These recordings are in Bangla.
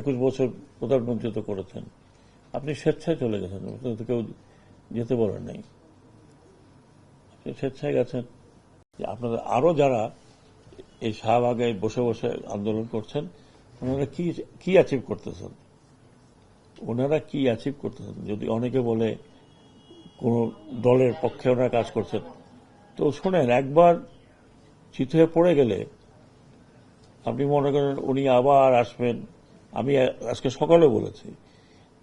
একুশ বছর প্রধানমন্ত্রী তো করেছেন। আপনি স্বেচ্ছায় চলে গেছেন কেউ যেতে বলেন নাই। স্বেচ্ছায় গেছেন আপনাদের আরও যারা এই শাহবাগে বসে বসে আন্দোলন করছেন, ওনারা কি কি অ্যাচিভ করতেছেন? ওনারা কি অ্যাচিভ করতেছেন? যদি অনেকে বলে কোন দলের পক্ষে ওনারা কাজ করছেন, তো শোনেন, একবার হয়ে পড়ে গেলে আপনি মনে করেন উনি আবার আসবেন আমি আজকে সকালে বলেছি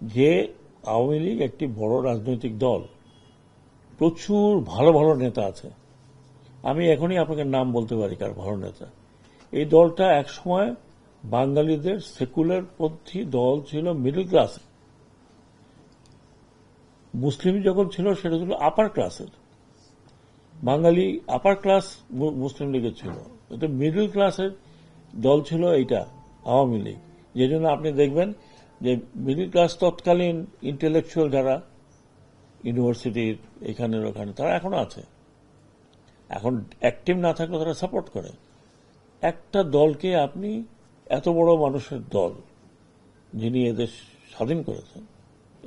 যে আওয়ামী লীগ একটি বড় রাজনৈতিক দল। প্রচুর ভালো ভালো নেতা আছে। আমি এখনই আপনাকে নাম বলতে পারি কার ভালো নেতা। এই দলটা একসময় বাঙালিদের সেকুলার পন্থী দল ছিল মিডল ক্লাস। মুসলিম যখন ছিল, সেটা ছিল আপার ক্লাসের বাঙালি আপার ক্লাস মুসলিম লীগের ছিল। মিডল ক্লাসের দল ছিল এইটা, আওয়ামী লীগ। যে জন্য আপনি দেখবেন যে মিডিল ক্লাস তৎকালীন ইন্টেলেকচুয়াল যারা ইউনিভার্সিটির এখানের ওখানে, তারা এখনও আছে। এখন অ্যাক্টিভ না থাকলে তারা সাপোর্ট করে। একটা দলকে আপনি এত বড় মানুষের দল যিনি এদের স্বাধীন করেছেন,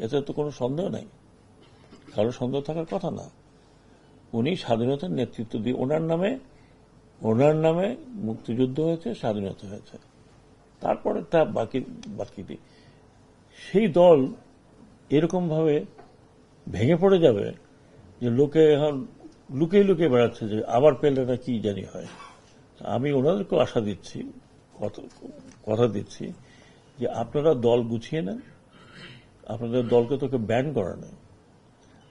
এতে তো কোনো সন্দেহ নাই। কারও সন্দেহ থাকার কথা না। উনি স্বাধীনতার নেতৃত্ব দিয়ে, ওনার নামে ওনার নামে মুক্তিযুদ্ধ হয়েছে, স্বাধীনতা হয়েছে। তারপরে তা বাকি, বাকিটি। সেই দল এরকম ভাবে ভেঙে পড়ে যাবে যে লোকে এখন লুকিয়ে লুকিয়ে বেড়াচ্ছে যে আবার পেলে না কি জানি হয়। আমি ওনাদেরকেও আশা দিচ্ছি, কথা দিচ্ছি যে আপনারা দল গুছিয়ে নেন, আপনাদের দলকে তোকে ব্যান করা নেই।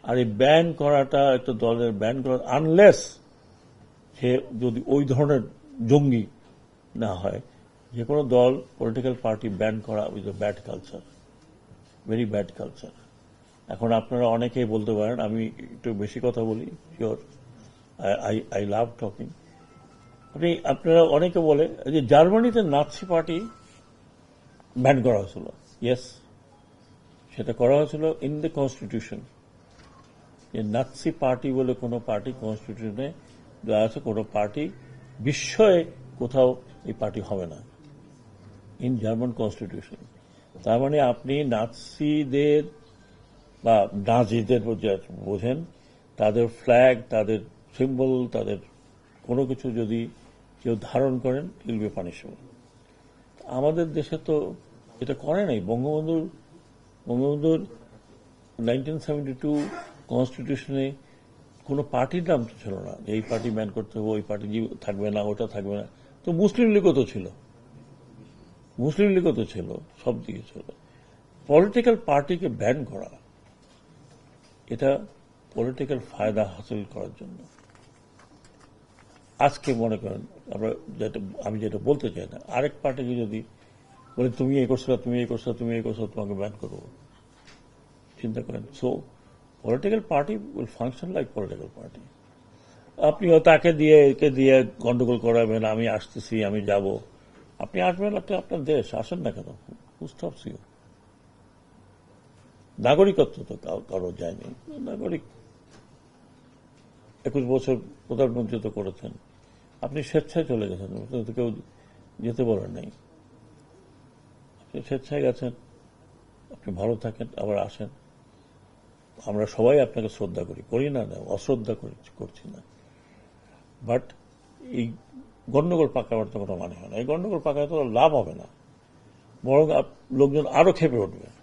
আর এই ব্যান করাটা একটা দলের ব্যান করা আনলেস সে যদি ওই ধরনের জঙ্গি না হয় যে কোনো দল পলিটিক্যাল পার্টি ব্যান করা with a bad culture very bad culture এখন আপনারা অনেকেই বলতে পারেন, আমি একটু বেশি কথা বলি sure I I love talking আপনি, আপনারা অনেকে বলে যে জার্মানিতে নাৎসি পার্টি ব্যান করা হয়েছিল। ইয়েস সেটা করা হয়েছিল ইন দ্য কনস্টিটিউশন যে নাৎসি পার্টি বলে কোনো পার্টি কনস্টিটিউশনে দেওয়া আছে, কোনো পার্টি বিস্ময়ে কোথাও এই পার্টি হবে না। ইন জার্মান কনস্টিটিউশন তার মানে আপনি নাৎসিদের বা নাজিদের বোঝেন, তাদের ফ্ল্যাগ তাদের সিম্বল তাদের কোনো কিছু যদি কেউ ধারণ করেন ইল বি পানিশেবল আমাদের দেশে তো এটা করে নাই। বঙ্গবন্ধুর বঙ্গবন্ধুর নাইনটিন সেভেন্টি টু কনস্টিটিউশনে কোনো পার্টির নাম তো ছিল না এই পার্টি ম্যান করতে হবে, ওই পার্টি থাকবে না, ওটা থাকবে না। তো মুসলিম লীগও তো ছিল। মুসলিম লীগও তো ছিল, সব দিকে ছিল। পলিটিক্যাল পার্টিকে ব্যান করা, এটা পলিটিক্যাল ফায়দা হাসিল করার জন্য। আজকে মনে করেন, আমরা যেটা, আমি যেটা বলতে চাই না, আরেক পার্টিকে যদি বলে, তুমি এই করছ তুমি এই করছ তুমি এই করছ তোমাকে ব্যান করব। চিন্তা করেন। So political party will function like political party আপনি তাকে দিয়ে, একে দিয়ে গন্ডগোল করাবেন, আমি আসতেছি, আমি যাব। আপনি আসবেন, আপনি আপনার দেশ, আসেন না কেন? স্টপস ইউ নাগরিকত্ব তো কারও যায়নি নাগরিক একুশ বছর প্রধানমন্ত্রী তো করেছেন। আপনি স্বেচ্ছায় চলে গেছেন কেউ যেতে বলার নাই। আপনি স্বেচ্ছায় গেছেন, আপনি ভালো থাকেন, আবার আসেন। আমরা সবাই আপনাকে শ্রদ্ধা করি করি না না, অশ্রদ্ধা করছি না। বাট এই গন্ডগোল পাকাবার তো কোনো মানে হয় না। এই গন্ডগোল পাকায় তো লাভ হবে না। বরং লোকজন আরও খেপে উঠবে।